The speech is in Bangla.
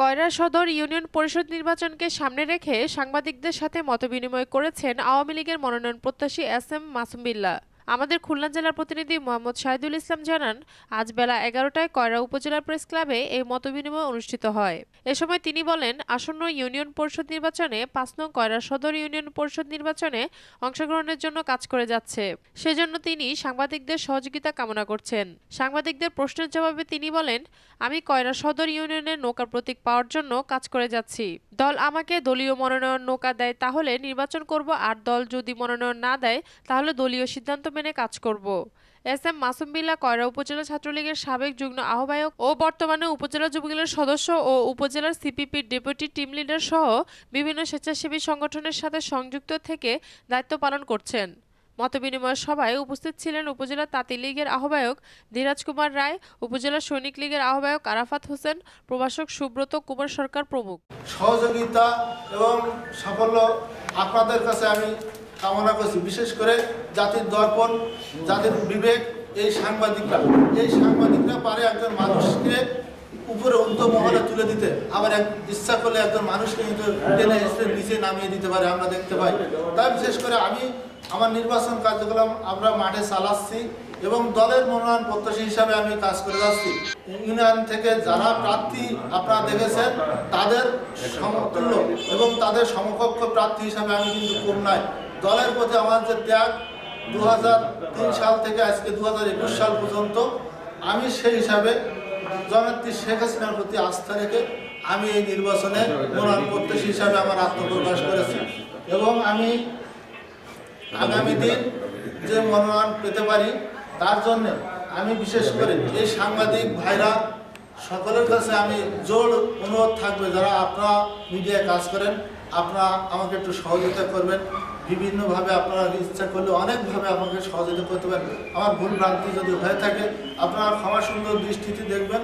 কয়রা সদর ইউনিয়ন পরিষদ নির্বাচনকে সামনে রেখে সাংবাদিকদের সাথে মতবিনিময় করেছেন আওয়ামী লীগের মনোনয়ন প্রত্যাশী এস এম মাসুম বিল্লাহ আমাদের খুলনা জেলার প্রতিনিধি মোহাম্মদ শাহিদুল ইসলাম জানান, আজ বেলা এগারোটায় কয়রা উপজেলা প্রেস ক্লাবে এই মতবিনিময় অনুষ্ঠিত হয়। এ সময় তিনি বলেন, আসন্ন ইউনিয়ন পরিষদ নির্বাচনে পাঁচ নং কয়রা সদর ইউনিয়ন পরিষদ নির্বাচনে অংশগ্রহণের জন্য কাজ করে যাচ্ছে। সেজন্য তিনি সাংবাদিকদের সহযোগিতা কামনা করছেন। সাংবাদিকদের প্রশ্নের জবাবে তিনি বলেন, আমি কয়রা সদর ইউনিয়নের নৌকা প্রতীক পাওয়ার জন্য কাজ করে যাচ্ছি। দল আমাকে দলীয় মনোনয়ন নৌকা দেয় তাহলে নির্বাচন করব, আর দল যদি মনোনয়ন না দেয় তাহলে দলীয় সিদ্ধান্ত মেনে কাজ করব। এস এম মাসুম বিল্লাহ কয়রা উপজেলা ছাত্রলীগের সাবেক যুগ্ম আহ্বায়ক ও বর্তমানে উপজেলা যুবলীগের সদস্য ও উপজেলার সিপিপির ডেপুটি টিম লিডার সহ বিভিন্ন স্বেচ্ছাসেবী সংগঠনের সাথে সংযুক্ত থেকে দায়িত্ব পালন করছেন। মতবিনিময় সভায় উপস্থিত ছিলেন উপজেলা তাঁতি লীগের আহ্বায়ক ধীরাজ কুমার রায়, উপজেলা সৈনিক লীগের আহ্বায়ক আরাফাত হোসেন, প্রভাষক সুব্রত কুমার সরকার প্রমুখ। সহযোগিতা এবং সাফল্য আপনাদের কাছে আমি কামনা করছি। বিশেষ করে জাতির দর্পণ, জাতির বিবেক, এই সাংবাদিকরা এই সাংবাদিকরা পারে একজন মানুষকে উপরে উন্ত মহলে তুলে দিতে। আবার এক ইচ্ছা করলে একজন মানুষকে কিন্তু টেনে এসে নিচে নামিয়ে দিতে পারে, আমরা দেখতে পাই। তাই বিশেষ করে আমি আমার নির্বাচন কার্যক্রম আমরা মাঠে চালাচ্ছি এবং দলের মনোনয়ন প্রত্যাশী হিসাবে আমি কাজ করে যাচ্ছি। ইউনিয়ন থেকে যারা প্রার্থী আপনারা দেখেছেন, তাদের সমতুল্য এবং তাদের সমকক্ষ প্রার্থী হিসাবে আমি কিন্তু কম নাই দলের প্রতি আমার যে ত্যাগ দু হাজার তিন সাল থেকে আজকে দু হাজার একুশ সাল পর্যন্ত আমি সেই হিসাবে জননেত্রী শেখ হাসিনার প্রতি আস্থা রেখে আমি এই নির্বাচনে মনোনয়ন প্রত্যাশী হিসাবে আমার আত্মপ্রকাশ করেছি। এবং আমি আগামী দিন যে মনোনয়ন পেতে পারি, তার জন্য আমি বিশেষ করে এই সাংবাদিক ভাইরা সকলের কাছে আমি জোর অনুরোধ থাকবে, যারা আপনারা মিডিয়ায় কাজ করেন, আপনারা আমাকে একটু সহযোগিতা করবেন। বিভিন্নভাবে আপনারা ইচ্ছা করলে অনেকভাবে আমাকে সহযোগিতা করতে পারেন আমার ভুল ভ্রান্তি যদি হয়ে থাকে, আপনারা ক্ষমা সুন্দর দৃষ্টিতে দেখবেন।